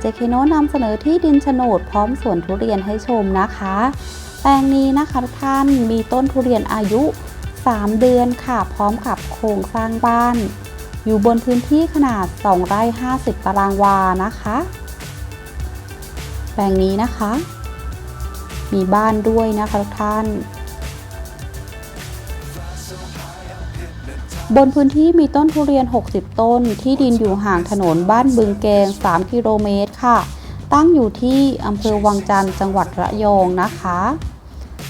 เจเคโนนำเสนอที่ดินโฉนดพร้อมสวนทุเรียนให้ชมนะคะ แปลงนี้นะคะทุกท่านมีต้นทุเรียนอายุ 3 เดือนค่ะ พร้อมกับโครงสร้างบ้าน อยู่บนพื้นที่ขนาด 2 ไร่ 50 ตารางวานะคะ แปลงนี้นะคะ มีบ้านด้วยนะคะทุกท่าน บนพื้นที่มีต้นทุเรียน 60 ต้น ที่ดินอยู่ห่างถนนบ้านบึงแกง 3 กิโลเมตรค่ะ ตั้งอยู่ที่อำเภอวังจันทร์จังหวัดระยองนะคะ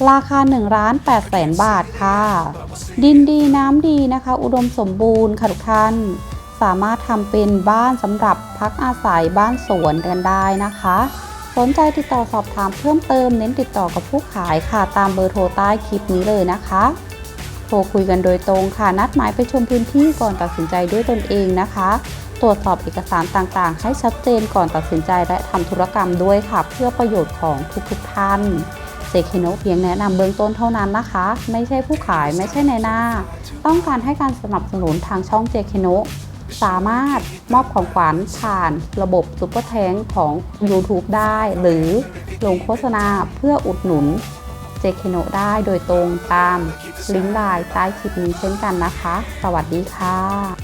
ราคา1ล้าน8แสนบาทค่ะ ดินดีน้ำดีนะคะ อุดมสมบูรณ์ค่ะทุกท่าน สามารถทำเป็นบ้านสำหรับพักอาศัยบ้านสวนกันได้นะคะสนใจติดต่อสอบถามเพิ่มเติมเน้นติดต่อกับผู้ขายค่ะ ตามเบอร์โทรใต้คลิปนี้เลยนะคะ โทรคุยกันโดยตรงค่ะ นัดหมายไปชมพื้นที่ก่อนตัดสินใจด้วยตนเองนะคะ ตรวจสอบเอกสารต่างๆ ให้ชัดเจนก่อนตัดสินใจและทำธุรกรรมด้วยค่ะ เพื่อประโยชน์ของทุกๆท่านเซเคโนเพียงแนะนำเบื้องต้นเท่านั้นนะคะ ไม่ใช่ผู้ขายไม่ใช่ในหน้า ต้องการให้การสนับสนุนทางช่องเจเคโนสามารถมอบของขวัญผ่านระบบซุปเปอร์แทงของ YouTube ได้ หรือลงโฆษณาเพื่ออุดหนุน เจเคโนได้โดยตรงตามลิงก์ไลน์ใต้คลิปนี้เช่นกันนะคะ สวัสดีค่ะ